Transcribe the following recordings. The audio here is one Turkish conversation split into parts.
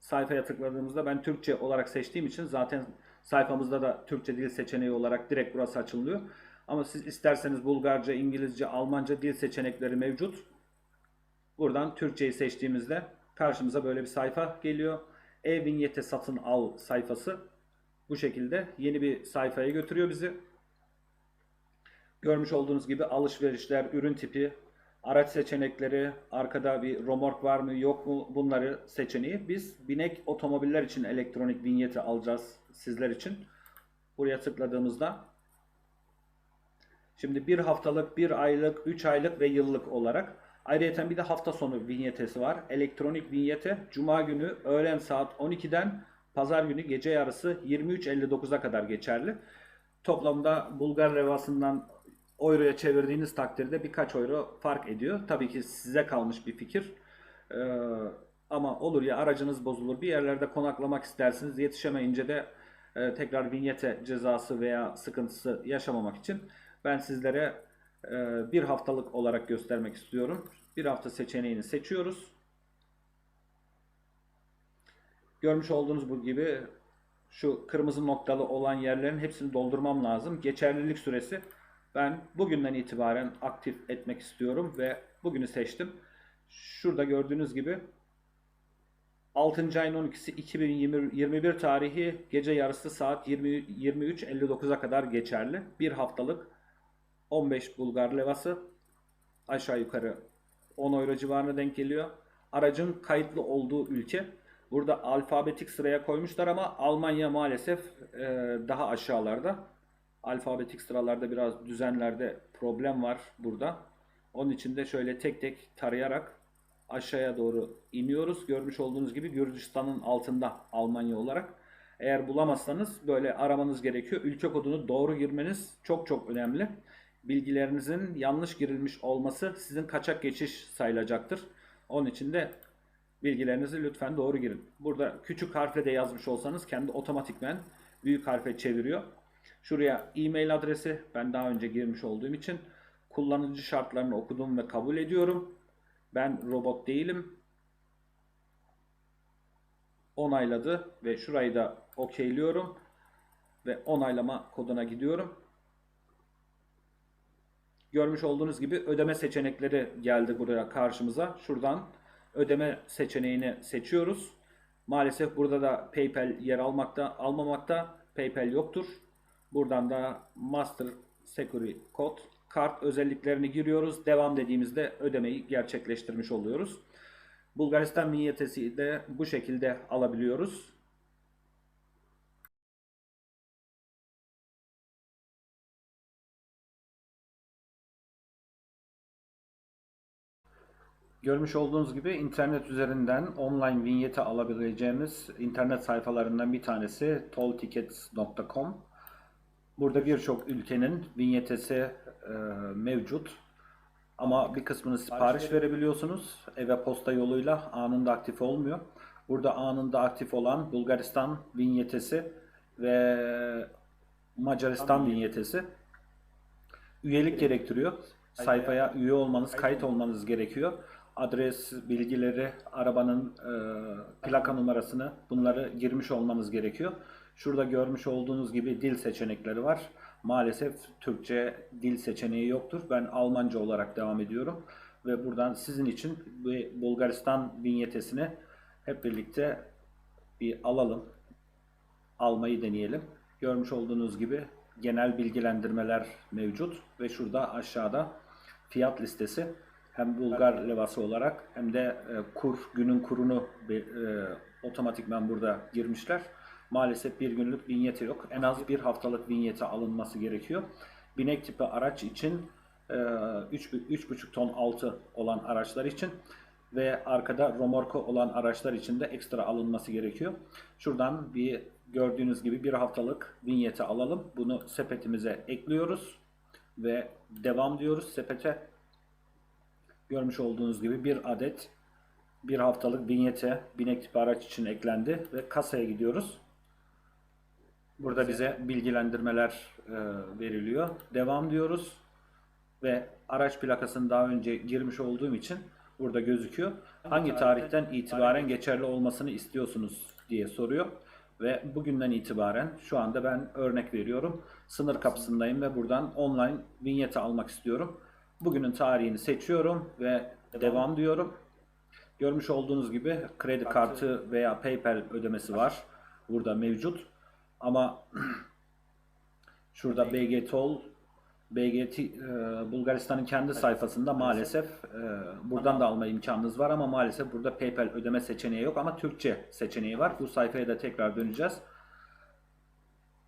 sayfaya tıkladığımızda ben Türkçe olarak seçtiğim için zaten sayfamızda da Türkçe dil seçeneği olarak direkt burası açılıyor. Ama siz isterseniz Bulgarca, İngilizce, Almanca dil seçenekleri mevcut. Buradan Türkçeyi seçtiğimizde karşımıza böyle bir sayfa geliyor. E-vinyete satın al sayfası. Bu şekilde yeni bir sayfaya götürüyor bizi. Görmüş olduğunuz gibi alışverişler, ürün tipi, araç seçenekleri, arkada bir romork var mı yok mu bunları seçeneği. Biz binek otomobiller için elektronik vinyeti alacağız sizler için. Buraya tıkladığımızda şimdi bir haftalık, bir aylık, üç aylık ve yıllık olarak ayrıca bir de hafta sonu vinyetesi var. Elektronik vinyete Cuma günü öğlen saat 12'den Pazar günü gece yarısı 23.59'a kadar geçerli. Toplamda Bulgar levasından euroya çevirdiğiniz takdirde birkaç euro fark ediyor. Tabii ki size kalmış bir fikir. Ee, ama olur ya aracınız bozulur bir yerlerde konaklamak istersiniz yetişemeyince de e, tekrar vinyete cezası veya sıkıntısı yaşamamak için ben sizlere e, bir haftalık olarak göstermek istiyorum. Bir hafta seçeneğini seçiyoruz. Görmüş olduğunuz bu gibi şu kırmızı noktalı olan yerlerin hepsini doldurmam lazım. Geçerlilik süresi ben bugünden itibaren aktif etmek istiyorum ve bugünü seçtim. Şurada gördüğünüz gibi 6. ayın 12'si 2021 tarihi gece yarısı saat 20, 23.59'a kadar geçerli. Bir haftalık 15 Bulgar levası aşağı yukarı 10 euro civarına denk geliyor. Aracın kayıtlı olduğu ülke. Burada alfabetik sıraya koymuşlar ama Almanya maalesef e, daha aşağılarda. Alfabetik sıralarda biraz düzenlerde problem var burada. Onun için de şöyle tek tek tarayarak aşağıya doğru iniyoruz. Görmüş olduğunuz gibi Gürcistan'ın altında Almanya olarak. Eğer bulamazsanız böyle aramanız gerekiyor. Ülke kodunu doğru girmeniz çok çok önemli. Bilgilerinizin yanlış girilmiş olması sizin kaçak geçiş sayılacaktır. Onun için de bilgilerinizi lütfen doğru girin. Burada küçük harfle de yazmış olsanız kendi otomatikmen büyük harfe çeviriyor. Şuraya e-mail adresi ben daha önce girmiş olduğum için kullanıcı şartlarını okudum ve kabul ediyorum. Ben robot değilim. Onayladı ve şurayı da okeyliyorum ve onaylama koduna gidiyorum. Görmüş olduğunuz gibi ödeme seçenekleri geldi buraya karşımıza. Şuradan ödeme seçeneğini seçiyoruz. Maalesef burada da PayPal yer almakta, almamakta. PayPal yoktur. Buradan da Master Security Code kart özelliklerini giriyoruz. Devam dediğimizde ödemeyi gerçekleştirmiş oluyoruz. Bulgaristan minyetesi de bu şekilde alabiliyoruz. Görmüş olduğunuz gibi internet üzerinden online vinyeti alabileceğimiz internet sayfalarından bir tanesi tolltickets.com. Burada birçok ülkenin vinyetesi e, mevcut. Ama bir kısmını sipariş verebiliyorsunuz. Eve posta yoluyla anında aktif olmuyor. Burada anında aktif olan Bulgaristan vinyetesi ve Macaristan vinyetesi üyelik gerektiriyor. Sayfaya üye olmanız, kayıt olmanız gerekiyor adres bilgileri, arabanın e, plaka numarasını bunları girmiş olmanız gerekiyor. Şurada görmüş olduğunuz gibi dil seçenekleri var. Maalesef Türkçe dil seçeneği yoktur. Ben Almanca olarak devam ediyorum. Ve buradan sizin için bu Bulgaristan vinyetesini hep birlikte bir alalım. Almayı deneyelim. Görmüş olduğunuz gibi genel bilgilendirmeler mevcut. Ve şurada aşağıda fiyat listesi hem Bulgar levası olarak hem de e, kur günün kurunu e, otomatikman burada girmişler. Maalesef bir günlük vinyeti yok. En az bir haftalık vinyeti alınması gerekiyor. Binek tipi araç için e, 3,5 ton altı olan araçlar için ve arkada romorku olan araçlar için de ekstra alınması gerekiyor. Şuradan bir gördüğünüz gibi bir haftalık vinyeti alalım. Bunu sepetimize ekliyoruz ve devam diyoruz sepete Görmüş olduğunuz gibi bir adet bir haftalık binyete binek tipi araç için eklendi ve kasaya gidiyoruz. Burada bize bilgilendirmeler e, veriliyor. Devam diyoruz ve araç plakasını daha önce girmiş olduğum için burada gözüküyor. Hangi tarihten itibaren geçerli olmasını istiyorsunuz diye soruyor. Ve bugünden itibaren şu anda ben örnek veriyorum. Sınır kapısındayım ve buradan online vinyeti almak istiyorum. Bugünün tarihini seçiyorum ve devam diyorum. Görmüş olduğunuz gibi kredi kartı veya PayPal ödemesi var. Burada mevcut. Ama şurada BG Toll, BGT e, Bulgaristan'ın kendi sayfasında maalesef e, buradan da alma imkanınız var ama maalesef burada PayPal ödeme seçeneği yok ama Türkçe seçeneği var. Bu sayfaya da tekrar döneceğiz.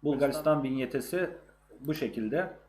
Bulgaristan vinyetesi bu şekilde.